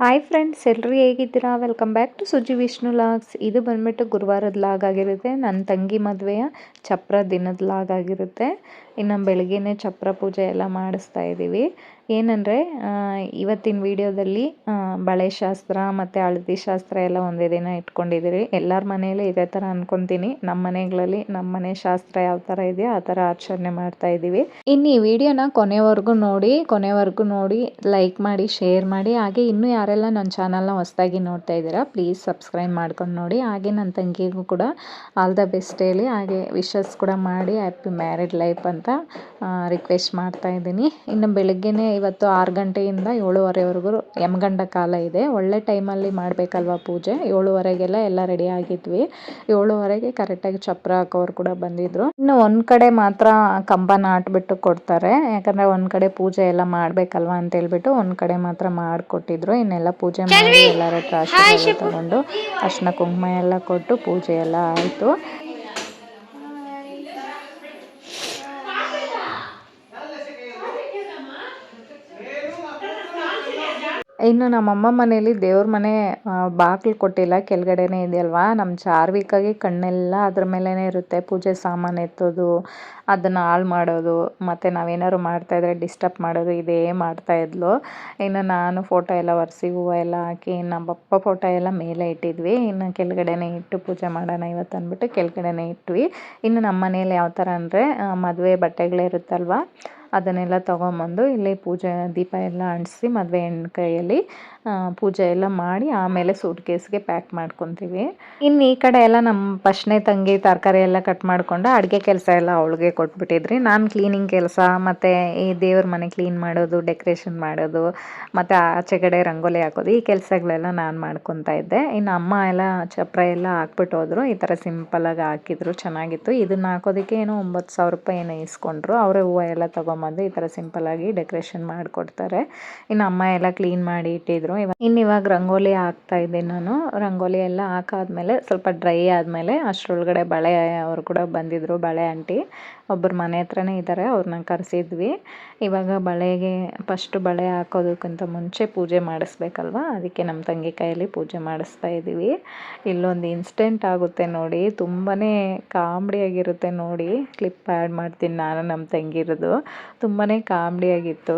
Hi friends ಎಲ್ಲರೂ ಹೇಗಿದ್ದೀರಾ? Welcome back to Suji Vishnu logs ಇದು ಬಂದ್ಬಿಟ್ಟು ಗುರುವಾರದ ಲಾಗ್ ಆಗಿರುತ್ತೆ. ನನ್ನ ತಂಗಿ ಮದುವೆಯ ಚಪ್ರ ದಿನದ ಲಾಗ್ ಆಗಿರುತ್ತೆ. ಇನ್ನು ಬೆಳಗ್ಗೆನೇ ಚಪ್ರ ಪೂಜೆ ಎಲ್ಲ ಮಾಡಿಸ್ತಾ ಇದ್ದೀವಿ ಏನಂದರೆ ಇವತ್ತಿನ ವಿಡಿಯೋದಲ್ಲಿ ಬಳೆ ಶಾಸ್ತ್ರ ಮತ್ತು ಹಳದಿ ಶಾಸ್ತ್ರ ಎಲ್ಲ ಒಂದೇ ದಿನ ಇಟ್ಕೊಂಡಿದ್ದೀರಿ ಎಲ್ಲರ ಮನೆಯಲ್ಲೇ ಇದೇ ಥರ ಅಂದ್ಕೊತೀನಿ ನಮ್ಮ ಮನೆಗಳಲ್ಲಿ ನಮ್ಮ ಮನೆ ಶಾಸ್ತ್ರ ಯಾವ ಥರ ಇದೆಯೋ ಆ ಥರ ಆಚರಣೆ ಮಾಡ್ತಾ ಇದ್ದೀವಿ ಇನ್ನು ಈ ವಿಡಿಯೋನ ಕೊನೆವರೆಗೂ ನೋಡಿ ಕೊನೆವರೆಗೂ ನೋಡಿ, ಲೈಕ್ ಮಾಡಿ, ಶೇರ್ ಮಾಡಿ. ಹಾಗೆ ಇನ್ನೂ ಯಾರೆಲ್ಲ ನನ್ನ ಚಾನಲ್ನ ಹೊಸದಾಗಿ ನೋಡ್ತಾ ಇದ್ದೀರಾ, ಪ್ಲೀಸ್ ಸಬ್ಸ್ಕ್ರೈಬ್ ಮಾಡ್ಕೊಂಡು ನೋಡಿ. ಹಾಗೆ ನನ್ನ ತಂಗಿಗೂ ಕೂಡ ಆಲ್ ದ ಬೆಸ್ಟ್ ಹೇಳಿ. ಹಾಗೆ ವಿಶಸ್ ಕೂಡ ಮಾಡಿ, ಹ್ಯಾಪಿ ಮ್ಯಾರಿಡ್ ಲೈಫ್ ಅಂತ ರಿಕ್ವೆಸ್ಟ್ ಮಾಡ್ತಾ ಇದ್ದೀನಿ. ಇನ್ನು ಬೆಳಗ್ಗೆನೇ ಇವತ್ತು ಆರು ಗಂಟೆಯಿಂದ ಏಳುವರೆವರೆಗೂ ಯಮಗಂಡ ಕಾಲ ಇದೆ. ಒಳ್ಳೆ ಟೈಮಲ್ಲಿ ಮಾಡಬೇಕಲ್ವಾ ಪೂಜೆ? ಏಳುವರೆಗೆಲ್ಲ ಎಲ್ಲ ರೆಡಿ ಆಗಿದ್ವಿ. ಏಳುವರೆಗೆ ಕರೆಕ್ಟಾಗಿ ಚಪ್ರ ಹಾಕೋರು ಕೂಡ ಬಂದಿದ್ರು. ಇನ್ನು ಒಂದು ಕಡೆ ಮಾತ್ರ ಕಂಬನ ಆಟ್ಬಿಟ್ಟು ಕೊಡ್ತಾರೆ. ಯಾಕಂದರೆ ಒಂದು ಕಡೆ ಪೂಜೆ ಎಲ್ಲ ಮಾಡಬೇಕಲ್ವ ಅಂತ ಹೇಳ್ಬಿಟ್ಟು ಒಂದು ಕಡೆ ಮಾತ್ರ ಮಾಡಿಕೊಟ್ಟಿದ್ರು. ಇನ್ನೆಲ್ಲ ಪೂಜೆ ಮಾಡಿ ಎಲ್ಲರ ಆಶೀರ್ವಾದ ತಗೊಂಡು ಅರ್ಶಿನ ಕುಂಕುಮ ಎಲ್ಲ ಕೊಟ್ಟು ಪೂಜೆ ಎಲ್ಲ ಆಯಿತು. ಇನ್ನು ನಮ್ಮಮ್ಮ ಮನೇಲಿ ದೇವ್ರ ಮನೆ ಬಾಗಿಲು ಕೊಟ್ಟಿಲ್ಲ, ಕೆಳಗಡೆನೇ ಇದೆಯಲ್ವಾ? ನಮ್ಮ ಚಾರ್ವಿಕಾಗಿ ಕಣ್ಣೆಲ್ಲ ಅದ್ರ ಮೇಲೇ ಇರುತ್ತೆ. ಪೂಜೆ ಸಾಮಾನು ಎತ್ತೋದು, ಅದನ್ನು ಹಾಳು ಮಾಡೋದು, ಮತ್ತು ನಾವೇನಾದ್ರು ಮಾಡ್ತಾಯಿದ್ರೆ ಡಿಸ್ಟರ್ಬ್ ಮಾಡೋದು, ಇದೇ ಮಾಡ್ತಾಯಿದ್ಲು ಇನ್ನು ನಾನು ಫೋಟೋ ಎಲ್ಲ ಒರೆಸಿ, ಹೂವು ಎಲ್ಲ ಹಾಕಿ ನಮ್ಮಪ್ಪ ಫೋಟೋ ಎಲ್ಲ ಮೇಲೆ ಇಟ್ಟಿದ್ವಿ. ಇನ್ನು ಕೆಳಗಡೆನೇ ಇಟ್ಟು ಪೂಜೆ ಮಾಡೋಣ ಇವತ್ತು ಅಂದ್ಬಿಟ್ಟು ಕೆಳಗಡೆನೇ ಇಟ್ವಿ. ಇನ್ನು ನಮ್ಮ ಮನೇಲಿ ಯಾವ ಥರ ಅಂದರೆ ಮದುವೆ ಬಟ್ಟೆಗಳಿರುತ್ತಲ್ವ? ಅದನ್ನೆಲ್ಲ ತೊಗೊಂಬಂದು ಇಲ್ಲಿ ಪೂಜೆ ದೀಪ ಎಲ್ಲ ಅಂಟಿಸಿ ಮದುವೆ ಹೆಣ್ಣು ಕೈಯಲ್ಲಿ ಪೂಜೆ ಎಲ್ಲ ಮಾಡಿ ಆಮೇಲೆ ಸೂಟ್ ಕೇಸ್ಗೆ ಪ್ಯಾಕ್ ಮಾಡ್ಕೊತೀವಿ. ಇನ್ನು ಈ ಕಡೆ ಎಲ್ಲ ನಮ್ಮ ಪಶ್ನೆ ತಂಗಿ ತರಕಾರಿ ಎಲ್ಲ ಕಟ್ ಮಾಡಿಕೊಂಡು ಅಡುಗೆ ಕೆಲಸ ಎಲ್ಲ ಅವಳಿಗೆ ಕೊಟ್ಬಿಟ್ಟಿದ್ರಿ. ನಾನು ಕ್ಲೀನಿಂಗ್ ಕೆಲಸ, ಮತ್ತು ಈ ದೇವ್ರ ಮನೆ ಕ್ಲೀನ್ ಮಾಡೋದು ಡೆಕೋರೇಷನ್ ಮಾಡೋದು, ಮತ್ತು ಆಚೆ ಕಡೆ ರಂಗೋಲಿ ಹಾಕೋದು, ಈ ಕೆಲಸಗಳೆಲ್ಲ ನಾನು ಮಾಡ್ಕೊತಾ ಇದ್ದೆ. ಇನ್ನು ಅಮ್ಮ ಎಲ್ಲ ಚಪ್ರ ಎಲ್ಲ ಹಾಕ್ಬಿಟ್ಟು ಹೋದರು. ಈ ಥರ ಸಿಂಪಲಾಗಿ ಹಾಕಿದ್ರು, ಚೆನ್ನಾಗಿತ್ತು. ಇದನ್ನು ಹಾಕೋದಕ್ಕೆ ಏನೋ ಒಂಬತ್ತು ಸಾವಿರ ರೂಪಾಯಿ ಏನೋ ಇಸ್ಕೊಂಡ್ರು. ಅವರೇ ಹೂವು ಎಲ್ಲ ತೊಗೊಂಬಂದು ಈ ಥರ ಸಿಂಪಲಾಗಿ ಡೆಕೋರೇಷನ್ ಮಾಡಿಕೊಡ್ತಾರೆ. ಇನ್ನು ಅಮ್ಮ ಎಲ್ಲ ಕ್ಲೀನ್ ಮಾಡಿ ಇಟ್ಟಿದ್ರು. ಇವಾಗ ಇನ್ನು ಇವಾಗ ರಂಗೋಲಿ ಹಾಕ್ತಾ ಇದ್ದೀನಿ ನಾನು. ರಂಗೋಲಿ ಎಲ್ಲ ಹಾಕಾದ್ಮೇಲೆ ಸ್ವಲ್ಪ ಡ್ರೈ ಆದಮೇಲೆ ಅಷ್ಟರೊಳಗಡೆ ಬಳೆ ಅವರು ಕೂಡ ಬಂದಿದ್ದರು ಬಳೆ ಆಂಟಿ. ಒಬ್ಬರು ಮನೆ ಹತ್ರನೇ ಇದ್ದಾರೆ ಅವ್ರನ್ನ ಕರೆಸಿದ್ವಿ. ಇವಾಗ ಬಳೆಗೆ ಫಸ್ಟು ಬಳೆ ಹಾಕೋದಕ್ಕಿಂತ ಮುಂಚೆ ಪೂಜೆ ಮಾಡಿಸ್ಬೇಕಲ್ವ? ಅದಕ್ಕೆ ನಮ್ಮ ತಂಗಿ ಕೈಯಲ್ಲಿ ಪೂಜೆ ಮಾಡಿಸ್ತಾ ಇದ್ದೀವಿ ಇಲ್ಲೊಂದು ಇನ್ಸ್ಟೆಂಟ್ ಆಗುತ್ತೆ ನೋಡಿ. ತುಂಬಾ ಕಾಮಿಡಿಯಾಗಿರುತ್ತೆ ನೋಡಿ. ಕ್ಲಿಪ್ ಆ್ಯಡ್ ಮಾಡ್ತೀನಿ ನಾನು ನಮ್ಮ ತಂಗಿರೋದು. ತುಂಬಾ ಕಾಮಿಡಿಯಾಗಿತ್ತು.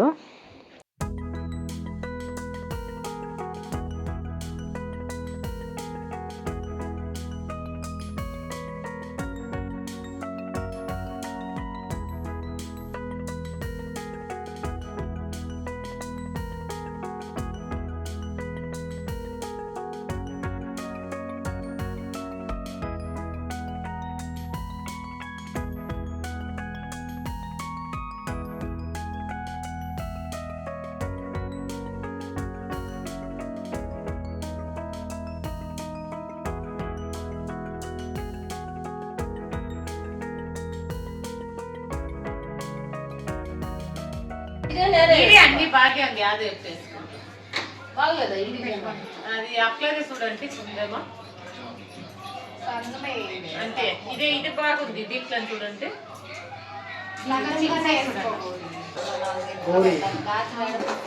ఇది అన్ని భాగ్యంగా అది పెట్టేసుకోండి బాగలేదా ఇది? అది అప్లైనే చూడండి ఉందేమో అంతే ఇదే. ఇది బాగుంది దీంట్లో చూడండి.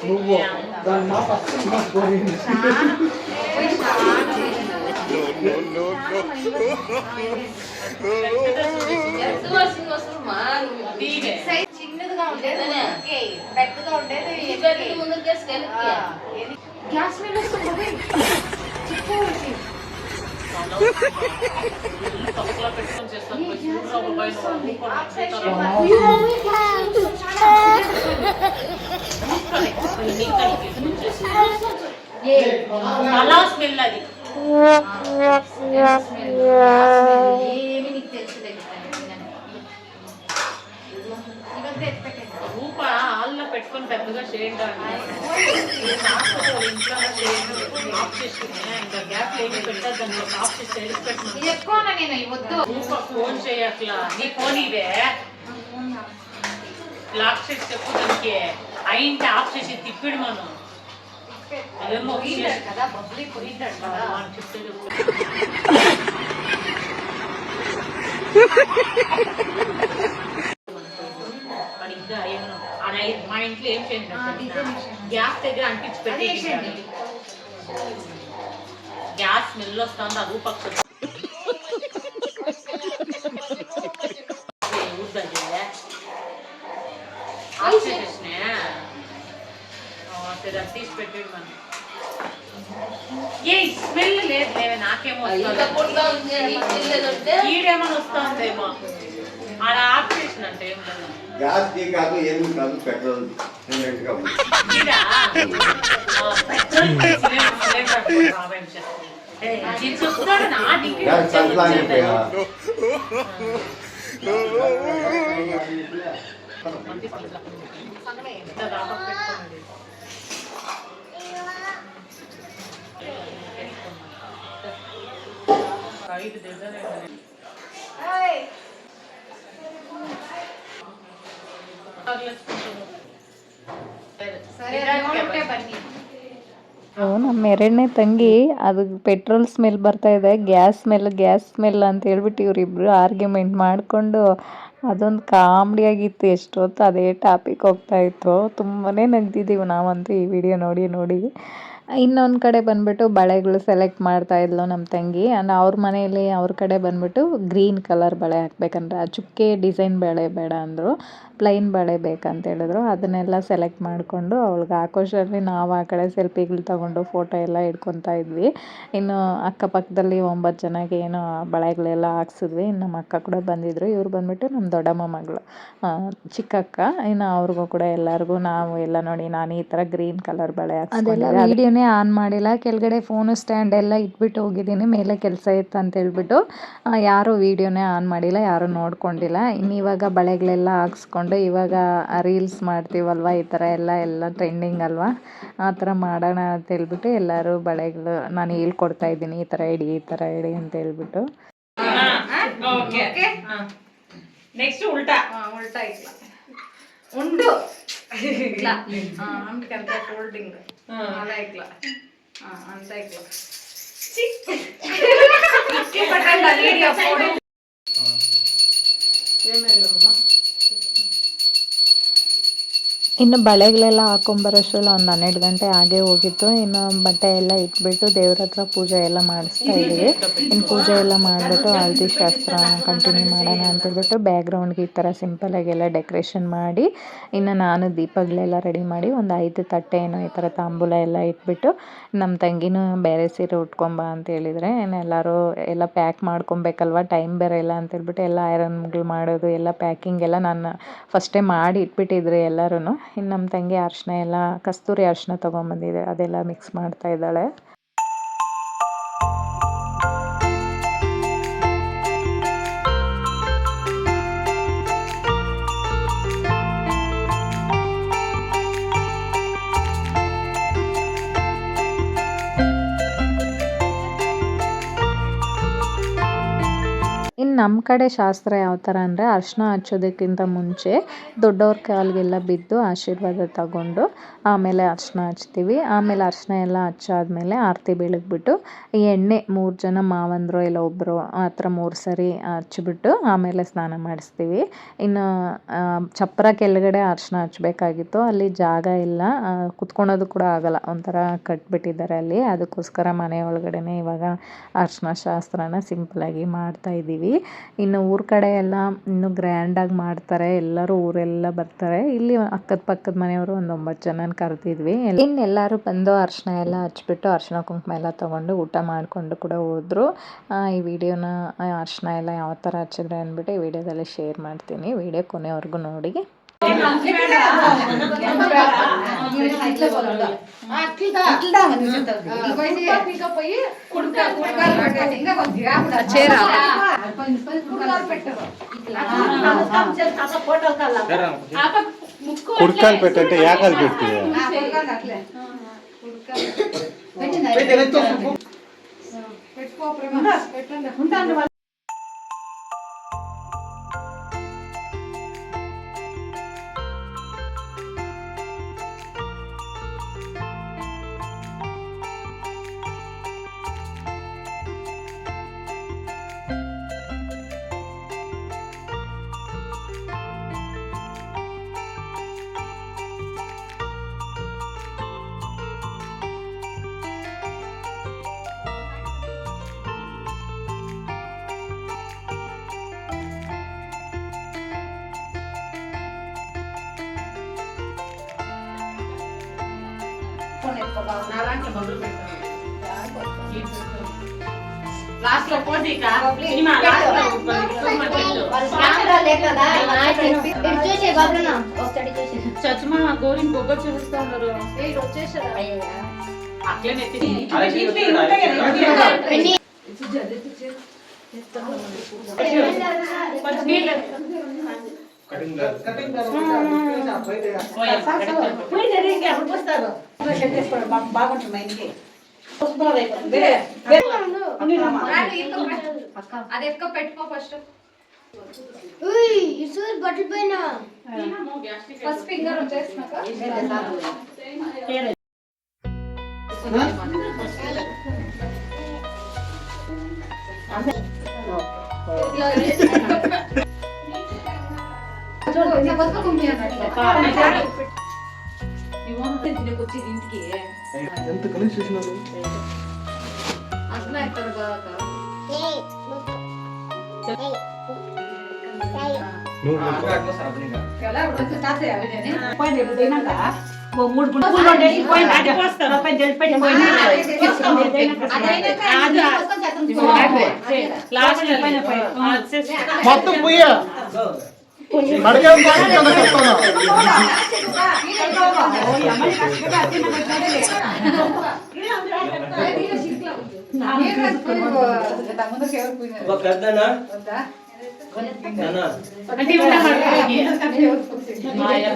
నువ్వు చిన్నదిగా ఉండేది పెద్దగా ఉండేది ముందు గ్యాస్ గ్యాస్ మీద అలా స్మెల్ అది. ఏమి నీకు తెలుసులే రూప హాల్లో పెట్టుకొని పెద్దగా చేయండి ఇంట్లో చేయండి ఆఫ్ చేసుకుని ఇంకా గ్యాప్ ఏమి పెట్టద్దు ఆఫ్ చేసి తెలిసి పెట్టిన ఎక్కువ నేను ఇవ్వద్దు రూప ఫోన్ చేయట్లా నీ ఫోన్ లాక్ చేసి చెప్పు దానికి అయింటే ఆఫ్ చేసి తిప్పిడు మనం అదేమో పోయింటాడు కదా బొబ్బలి పోయింటాడు కదా అని చెప్తే చెప్పు. వాడు ఇంకా ఏమన్నా ఆడ మా ఇంట్లో ఏం చేయండి ఆ, డిజైన్ వేసేయండి. గ్యాస్ దగ్గర అంటించి అదే వేసేయండి. పెట్టి గ్యాస్ స్మెల్ వస్తుంది అది పక్క తీసి పెట్టాడు మనం ఏ స్మెల్ లేదు లేవే నాకేమో వస్తుంది. ఈడేమో వస్తుందేమో ఆడ ఆఫ్ చేసినట్టు ఏం లేదు గ్యాస్ టీ కాదు ఏమి కాదు పెట్రోల్ సిమెంట్ కాదు ఈడ ಬನ್ನಿ. ನಮ್ಮ ಎರಡನೇ ತಂಗಿ ಅದು ಪೆಟ್ರೋಲ್ ಸ್ಮೆಲ್ ಬರ್ತಾ ಇದೆ ಗ್ಯಾಸ್ ಸ್ಮೆಲ್ ಗ್ಯಾಸ್ ಸ್ಮೆಲ್ ಅಂತ ಹೇಳ್ಬಿಟ್ಟು ಇವರಿಬ್ರು ಆರ್ಗ್ಯುಮೆಂಟ್ ಮಾಡಿಕೊಂಡು ಅದೊಂದು ಕಾಮಿಡಿ ಆಗಿತ್ತು. ಎಷ್ಟೊತ್ತು ಅದೇ ಟಾಪಿಕ್ ಹೋಗ್ತಾ ಇತ್ತು. ತುಂಬಾ ನಗ್ದಿದ್ದೀವಿ ನಾವಂತೂ ಈ ವಿಡಿಯೋ ನೋಡಿ ನೋಡಿ. ಇನ್ನೊಂದು ಕಡೆ ಬಂದ್ಬಿಟ್ಟು ಬಳೆಗಳು ಸೆಲೆಕ್ಟ್ ಮಾಡ್ತಾ ಇದ್ಲು ನಮ್ಮ ತಂಗಿ. ಆ್ಯಂಡ್ ಅವ್ರ ಮನೆಯಲ್ಲಿ ಅವ್ರ ಕಡೆ ಬಂದ್ಬಿಟ್ಟು ಗ್ರೀನ್ ಕಲರ್ ಬಳೆ ಹಾಕ್ಬೇಕಂದ್ರೆ ಆ ಚುಕ್ಕೆ ಡಿಸೈನ್ ಬಳೆ ಬೇಡ ಅಂದರು ಪ್ಲೈನ್ ಬಳೆ ಬೇಕಂತ ಹೇಳಿದ್ರು. ಅದನ್ನೆಲ್ಲ ಸೆಲೆಕ್ಟ್ ಮಾಡಿಕೊಂಡು ಅವಳಿಗೆ ಹಾಕೋಷ್ಟರಲ್ಲಿ ನಾವು ಆ ಕಡೆ ಸೆಲ್ಫಿಗಳು ತಗೊಂಡು ಫೋಟೋ ಎಲ್ಲ ಇಟ್ಕೊತಾ ಇದ್ವಿ. ಇನ್ನು ಅಕ್ಕಪಕ್ಕದಲ್ಲಿ ಒಂಬತ್ತು ಜನಕ್ಕೆ ಏನು ಬಳೆಗಳೆಲ್ಲ ಹಾಕ್ಸಿದ್ವಿ. ಇನ್ನು ನಮ್ಮ ಅಕ್ಕ ಕೂಡ ಬಂದಿದ್ರು. ಇವ್ರು ಬಂದ್ಬಿಟ್ಟು ನಮ್ಮ ದೊಡ್ಡಮ್ಮ ಮಗಳು ಚಿಕ್ಕಕ್ಕ. ಇನ್ನು ಅವ್ರಿಗೂ ಕೂಡ ಎಲ್ಲರಿಗೂ ನಾವು ಎಲ್ಲ ನೋಡಿ ನಾನು ಈ ಥರ ಗ್ರೀನ್ ಕಲರ್ ಬಳೆ ಅದೆಲ್ಲ ಕ್ಯಾಮ್ರಾನೇ ಆನ್ ಮಾಡಿಲ್ಲ. ಕೆಳಗಡೆ ಫೋನು ಸ್ಟ್ಯಾಂಡ್ ಎಲ್ಲ ಇಟ್ಬಿಟ್ಟು ಹೋಗಿದ್ದೀನಿ. ಮೇಲೆ ಕೆಲಸ ಇತ್ತು ಅಂತ ಹೇಳ್ಬಿಟ್ಟು ಯಾರೂ ವೀಡಿಯೋನೇ ಆನ್ ಮಾಡಿಲ್ಲ ಯಾರೂ ನೋಡ್ಕೊಂಡಿಲ್ಲ. ಇನ್ನು ಇವಾಗ ಬಳೆಗಳೆಲ್ಲ ಹಾಕ್ಸ್ಕೊಂಡು ಇವಾಗ ರೀಲ್ಸ್ ಮಾಡ್ತೀವಲ್ವ ಈ ಥರ ಎಲ್ಲ ಎಲ್ಲ ಟ್ರೆಂಡಿಂಗ್ ಅಲ್ವಾ? ಆ ಥರ ಮಾಡೋಣ ಅಂತ ಹೇಳ್ಬಿಟ್ಟು ಎಲ್ಲರೂ ಬಳೆಗಳು ನಾನು ಹೇಳ್ಕೊಡ್ತಾ ಇದ್ದೀನಿ ಈ ಥರ ಇಡಿ ಈ ಥರ ಇಡಿ ಅಂತ ಹೇಳ್ಬಿಟ್ಟು. ಇಲ್ಲ అలా ఇట్లా. అంతా ఇట్లా. ఏం వెళ్ళమ్మా ಇನ್ನು ಬಳೆಗಳೆಲ್ಲ ಹಾಕೊಂಬರೋಷ್ಟ್ರಲ್ಲಿ ಒಂದು ಹನ್ನೆರಡು ಗಂಟೆ ಆಗೇ ಹೋಗಿತ್ತು. ಇನ್ನು ಬಟ್ಟೆ ಎಲ್ಲ ಇಟ್ಬಿಟ್ಟು ದೇವ್ರ ಹತ್ರ ಪೂಜೆ ಎಲ್ಲ ಮಾಡಿಸ್ತಾ ಇದ್ದೀವಿ. ಇನ್ನು ಪೂಜೆ ಎಲ್ಲ ಮಾಡಿಬಿಟ್ಟು ಹಳದಿ ಶಾಸ್ತ್ರ ಕಂಟಿನ್ಯೂ ಮಾಡೋಣ ಅಂತೇಳ್ಬಿಟ್ಟು ಬ್ಯಾಕ್ಗ್ರೌಂಡ್ಗೆ ಈ ಥರ ಸಿಂಪಲಾಗೆಲ್ಲ ಡೆಕೋರೇಷನ್ ಮಾಡಿ, ಇನ್ನು ನಾನು ದೀಪಗಳೆಲ್ಲ ರೆಡಿ ಮಾಡಿ ಒಂದು ಐದು ತಟ್ಟೆ ಏನೋ ಈ ಥರ ತಾಂಬೂಲ ಎಲ್ಲ ಇಟ್ಬಿಟ್ಟು ನಮ್ಮ ತಂಗಿನೂ ಬೇರೆ ಸೀರೆ ಉಟ್ಕೊಂಬ ಅಂತ ಹೇಳಿದರೆ ಎಲ್ಲರೂ ಎಲ್ಲ ಪ್ಯಾಕ್ ಮಾಡ್ಕೊಬೇಕಲ್ವ ಟೈಮ್ ಬೇರೆ ಇಲ್ಲ ಅಂತೇಳ್ಬಿಟ್ಟು ಎಲ್ಲ ಐರನ್ಗಳು ಮಾಡೋದು, ಎಲ್ಲ ಪ್ಯಾಕಿಂಗ್ ಎಲ್ಲ ನಾನು ಫಸ್ಟೇ ಮಾಡಿ ಇಟ್ಬಿಟ್ಟಿದ್ರಿ ಎಲ್ಲರೂ ಇನ್ನು ನಮ್ಮ ತಂಗಿ ಅರಿಶಿನ ಎಲ್ಲ ಕಸ್ತೂರಿ ಅರಿಶಿನ ತೊಗೊಂಬಂದಿದೆ ಅದೆಲ್ಲ ಮಿಕ್ಸ್ ಮಾಡ್ತಾ ಇದ್ದಾಳೆ. ನಮ್ಮ ಕಡೆ ಶಾಸ್ತ್ರ ಯಾವ ಥರ ಅಂದರೆ ಅರ್ಶಿನ ಹಚ್ಚೋದಕ್ಕಿಂತ ಮುಂಚೆ ದೊಡ್ಡವ್ರ ಕಾಲಿಗೆಲ್ಲ ಬಿದ್ದು ಆಶೀರ್ವಾದ ತಗೊಂಡು ಆಮೇಲೆ ಅರ್ಶಿನ ಹಚ್ತೀವಿ. ಆಮೇಲೆ ಅರ್ಶಿನ ಎಲ್ಲ ಹಚ್ಚಾದ್ಮೇಲೆ ಆರತಿ ಬೆಳಗ್ಬಿಟ್ಟು ಎಣ್ಣೆ ಮೂರು ಜನ ಮಾವಂದರು ಇಲ್ಲ ಒಬ್ಬರು ಆ ಥರ ಮೂರು ಸರಿ ಹಚ್ಬಿಟ್ಟು ಆಮೇಲೆ ಸ್ನಾನ ಮಾಡಿಸ್ತೀವಿ. ಇನ್ನು ಚಪ್ಪರ ಕೆಳಗಡೆ ಅರ್ಶಿನ ಹಚ್ಬೇಕಾಗಿತ್ತು. ಅಲ್ಲಿ ಜಾಗ ಇಲ್ಲ. ಕುತ್ಕೊಳೋದು ಕೂಡ ಆಗಲ್ಲ. ಒಂಥರ ಕಟ್ಬಿಟ್ಟಿದ್ದಾರೆ ಅಲ್ಲಿ. ಅದಕ್ಕೋಸ್ಕರ ಮನೆ ಒಳಗಡೆನೇ ಇವಾಗ ಅರ್ಶಿನ ಶಾಸ್ತ್ರನ ಸಿಂಪಲಾಗಿ ಮಾಡ್ತಾ ಇದ್ದೀವಿ ಇನ್ನು ಊರ ಕಡೆ ಎಲ್ಲ ಇನ್ನು ಗ್ರ್ಯಾಂಡಾಗಿ ಮಾಡ್ತಾರೆ. ಎಲ್ಲರೂ ಊರೆಲ್ಲ ಬರ್ತಾರೆ. ಇಲ್ಲಿ ಅಕ್ಕದ ಪಕ್ಕದ ಮನೆಯವರು ಒಂದು ಒಂಬತ್ತು ಜನನ ಕರೆದಿದ್ವಿ. ಇನ್ನೆಲ್ಲರೂ ಬಂದು ಅರ್ಶಿನ ಎಲ್ಲ ಹಚ್ಬಿಟ್ಟು ಅರ್ಶಿನ ಕುಂಕುಮ ಎಲ್ಲ ತೊಗೊಂಡು ಊಟ ಮಾಡಿಕೊಂಡು ಕೂಡ ಹೋದರು. ಈ ವಿಡಿಯೋನ ಅರ್ಶಿನ ಎಲ್ಲ ಯಾವ ಥರ ಹಚ್ಚಿದ್ರೆ ಅಂದ್ಬಿಟ್ಟು ಈ ವಿಡಿಯೋದಲ್ಲಿ ಶೇರ್ ಮಾಡ್ತೀನಿ. ವಿಡಿಯೋ ಕೊನೆವರೆಗೂ ನೋಡಿ. చేరా కుడుకాలు పెట్టంటే యాకాలు పెడుతుంది పెట్టుకో పట్టుకొని ఎక్కువ నా దాంట్లో బదులు పెట్టాను లాస్ట్లో పోటీ సినిమా లాస్ట్లో చూసే బాబునా ఒకసారి చూసే చచ్చుమా గోవింద్ బొగ్గ చూపిస్తా ఉన్నారు వచ్చేసారు అట్లనే ఉంటాయి కదా కటింగ్ కటింగ్ వస్తారు. బాగుంటుంది ఇంటికి. అది ఎక్కువ పైన ఫస్ట్ ఫింగర్ వచ్చేసినాక ఎంత కలిసి చేసినారు అట్లా ఎక్కడ మూడు మొత్తం పోయా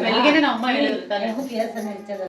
ಬೆಳಿಗ್ಗೆ ನಮ್ಮ ಅಮ್ಮ ಹೇಳಿದ್ರು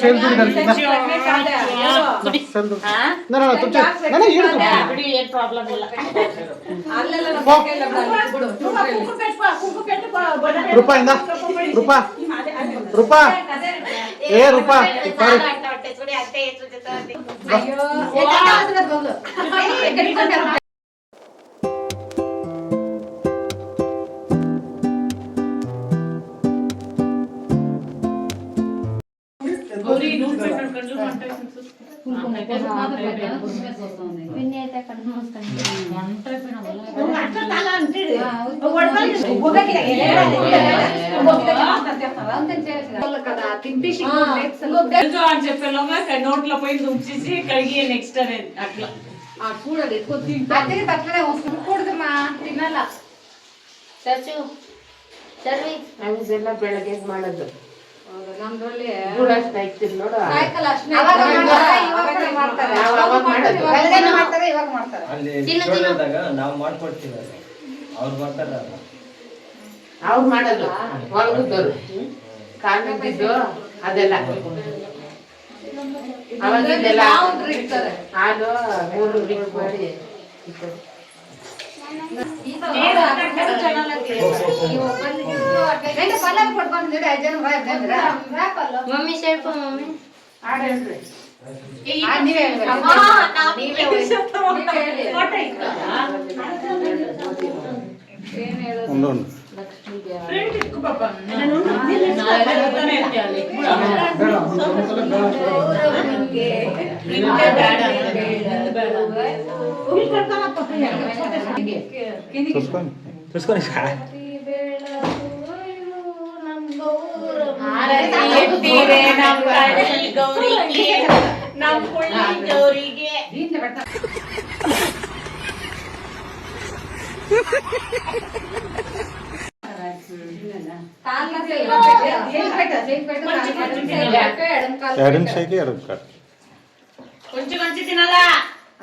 ಸೇಲ್ ದುಡ್ಡು ನಾನು ತುಚ್ಚ ನಾನು ಇಡ್ತು ಬಿಡಿ ಏನು ಪ್ರಾಬ್ಲಮ್ ಇಲ್ಲ ಅಲ್ಲೆಲ್ಲ ರೂಪಾ ಇಂದ ರೂಪಾ ರೂಪಾ ಏ ರೂಪಾ ಸಾರಿ ಅಯ್ಯೋ విన్ని అయితే అక్కడ మోస్తాను కదా తినిపించి అని చెప్పేలోగా నోట్లో పోయి దుంచేసి కడిగి నెక్స్ట్ అనేది అట్లా చూడండి అద్దెకి తక్కువనే వస్తుంది కూడదమ్మా తినాల చచ్చు ಚರ್ವಿ ನಮ್ದೆಲ್ಲ ಬೆಳಗ್ಗೆ ಮಾಡೋದು ನಮ್ದ್ರಲ್ಲಿ ನೋಡು. ಸಾಯಂಕಾಲ ಅಷ್ಟೇ ಅವಾಗ ಮಾಡ್ತಾರೆ, ಇವಾಗ ಮಾಡ್ತಾರೆ. ನಾವು ಅವಾಗ ಮಾಡೋದು. ಮಾಡ್ತಾರೆ. ಇವಾಗ ಮಾಡ್ತಾರೆ. ಅಲ್ಲಿ ನಾವು ಮಾಡ್ಕೊಡ್ತೀವಿ. ಅವ್ರು ಮಾಡಲ್ಲ. ಅವ್ರು ಒಳಗಿದ್ದವ್ರು ಕಾಲ್ ಬಿದ್ದಿದ್ದು ಅದೆಲ್ಲ. ಇರ್ತಾರೆ ಹಾಲು ಮೂರು ಮಿಕ್ಸ್ ಮಾಡಿ. ಮಮ್ಮಿ ಸ್ವಲ್ಪ ಮಮ್ಮಿ ಹಾಡು ಹೇಳ್ರಿ ఎడం చేయి ఎడం కాదు కొంచెం మంచి తినాలా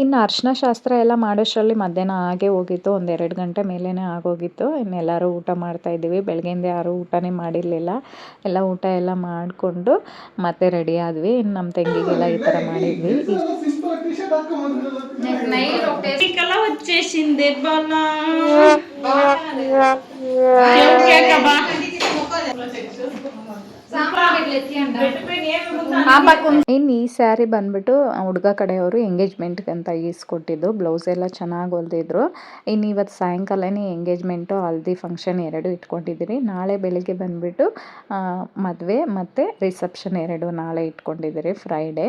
ಇನ್ನು ಅರ್ಶಿನ ಶಾಸ್ತ್ರ ಎಲ್ಲ ಮಾಡೋಷ್ಟರಲ್ಲಿ ಮಧ್ಯಾಹ್ನ ಆಗೇ ಹೋಗಿತ್ತು. ಒಂದೆರಡು ಗಂಟೆ ಮೇಲೇ ಆಗೋಗಿತ್ತು. ಇನ್ನೆಲ್ಲರೂ ಊಟ ಮಾಡ್ತಾ ಇದ್ದೀವಿ. ಬೆಳಗ್ಗೆಯಿಂದ ಯಾರೂ ಊಟನೇ ಮಾಡಿರಲಿಲ್ಲ. ಎಲ್ಲ ಊಟ ಎಲ್ಲ ಮಾಡಿಕೊಂಡು ಮತ್ತೆ ರೆಡಿ ಆದ್ವಿ. ಇನ್ನು ನಮ್ಮ ತಂಗಿಗೆಲ್ಲ ಈ ಥರ ಮಾಡಿದ್ವಿ. ಇನ್ನು ಈ ಸ್ಯಾರಿ ಬಂದ್ಬಿಟ್ಟು ಹುಡುಗ ಕಡೆಯವರು ಎಂಗೇಜ್ಮೆಂಟ್ಗೆ ಅಂತ ಈಸ್ಕೊಟ್ಟಿದ್ದು. ಬ್ಲೌಸ್ ಎಲ್ಲ ಚೆನ್ನಾಗಿ ಹೊಲ್ದಿದ್ರು. ಇನ್ನು ಇವತ್ತು ಸಾಯಂಕಾಲನೇ ಎಂಗೇಜ್ಮೆಂಟು ಹಲ್ದಿ ಫಂಕ್ಷನ್ ಎರಡು ಇಟ್ಕೊಂಡಿದ್ದೀರಿ ನಾಳೆ ಬೆಳಿಗ್ಗೆ ಬಂದ್ಬಿಟ್ಟು ಮದುವೆ ಮತ್ತೆ ರಿಸೆಪ್ಷನ್ ಎರಡು ನಾಳೆ ಇಟ್ಕೊಂಡಿದ್ದೀರಿ ಫ್ರೈಡೇ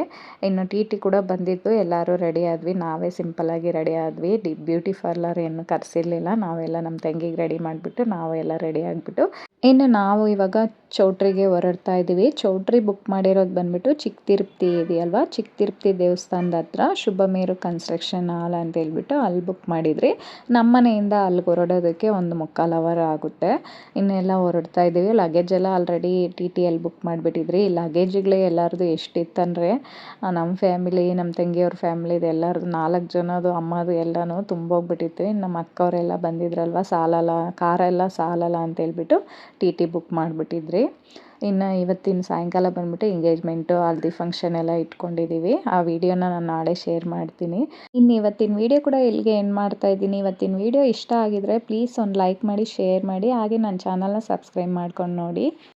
ಇನ್ನು ಟಿ ಟಿ ಕೂಡ ಬಂದಿತ್ತು ಎಲ್ಲರೂ ರೆಡಿ ಆದ್ವಿ. ನಾವೇ ಸಿಂಪಲ್ ಆಗಿ ರೆಡಿ ಆದ್ವಿ. ಡಿ ಬ್ಯೂಟಿ ಪಾರ್ಲರ್ ಏನು ಕರೆಸಿರ್ಲಿಲ್ಲ. ನಾವೆಲ್ಲ ನಮ್ಮ ತಂಗಿಗೆ ರೆಡಿ ಮಾಡಿಬಿಟ್ಟು, ನಾವೆಲ್ಲ ರೆಡಿ ಆಗಿಬಿಟ್ಟು. ಇನ್ನು ನಾವು ಇವಾಗ ಚೌಟ್ರಿಗೆ ಹೊರಡ್ತಾ ಇದ್ದೀವಿ ಚೌಟ್ರಿ ಬುಕ್ ಮಾಡಿರೋದು ಬಂದ್ಬಿಟ್ಟು ಚಿಕ್ಕ ತಿರುಪತಿ ಇದೆಯಲ್ವಾ? ಚಿಕ್ಕ ತಿರುಪತಿ ದೇವಸ್ಥಾನದ ಹತ್ರ ಶುಭಮೇರು ಕನ್ಸ್ಟ್ರಕ್ಷನ್ ಹಾಲ್ ಅಂತ ಹೇಳ್ಬಿಟ್ಟು ಅಲ್ಲಿ ಬುಕ್ ಮಾಡಿದ್ರಿ. ನಮ್ಮ ಮನೆಯಿಂದ ಅಲ್ಲಿಗೆ ಹೊರಡೋದಕ್ಕೆ ಒಂದು ಮುಕ್ಕಾಲು ಅವರ್ ಆಗುತ್ತೆ. ಇನ್ನೆಲ್ಲ ಹೊರಡ್ತಾ ಇದ್ದೀವಿ. ಲಗೇಜ್ ಎಲ್ಲ ಆಲ್ರೆಡಿ ಟಿ ಅಲ್ಲಿ ಬುಕ್ ಮಾಡಿಬಿಟ್ಟಿದ್ರಿ. ಲಗೇಜ್ಗಳೇ ಎಲ್ಲರದು ಎಷ್ಟಿತ್ತಂದರೆ ನಮ್ಮ ಫ್ಯಾಮಿಲಿ ನಮ್ಮ ತಂಗಿಯವ್ರ ಫ್ಯಾಮಿಲಿದು ಎಲ್ಲರದು ನಾಲ್ಕು ಜನದು ಅಮ್ಮದು ಎಲ್ಲನೂ ತುಂಬೋಗ್ಬಿಟ್ಟಿತ್ತು. ಇನ್ನು ನಮ್ಮ ಅಕ್ಕವರೆಲ್ಲ ಬಂದಿದ್ರಲ್ವ, ಸಾಲಲ್ಲ, ಕಾರೆಲ್ಲ ಸಾಲಲ್ಲ ಅಂತ ಹೇಳ್ಬಿಟ್ಟು ಟಿ ಟಿ ಬುಕ್ ಮಾಡಿಬಿಟ್ಟಿದ್ರಿ. ಇನ್ನು ಇವತ್ತಿನ ಸಾಯಂಕಾಲ ಬಂದ್ಬಿಟ್ಟು ಎಂಗೇಜ್ಮೆಂಟು ಹಲ್ದಿ ಫಂಕ್ಷನ್ ಎಲ್ಲ ಇಟ್ಕೊಂಡಿದ್ದೀವಿ ಆ ವಿಡಿಯೋನ ನಾನು ನಾಳೆ ಶೇರ್ ಮಾಡ್ತೀನಿ. ಇನ್ನು ಇವತ್ತಿನ ವಿಡಿಯೋ ಕೂಡ ಇಲ್ಲಿಗೆ ಏನು ಮಾಡ್ತಾ ಇದ್ದೀನಿ. ಇವತ್ತಿನ ವಿಡಿಯೋ ಇಷ್ಟ ಆಗಿದ್ರೆ ಪ್ಲೀಸ್ ಒಂದು ಲೈಕ್ ಮಾಡಿ ಶೇರ್ ಮಾಡಿ. ಹಾಗೆ ನನ್ನ ಚಾನಲ್ನ ಸಬ್ಸ್ಕ್ರೈಬ್ ಮಾಡ್ಕೊಂಡು ನೋಡಿ.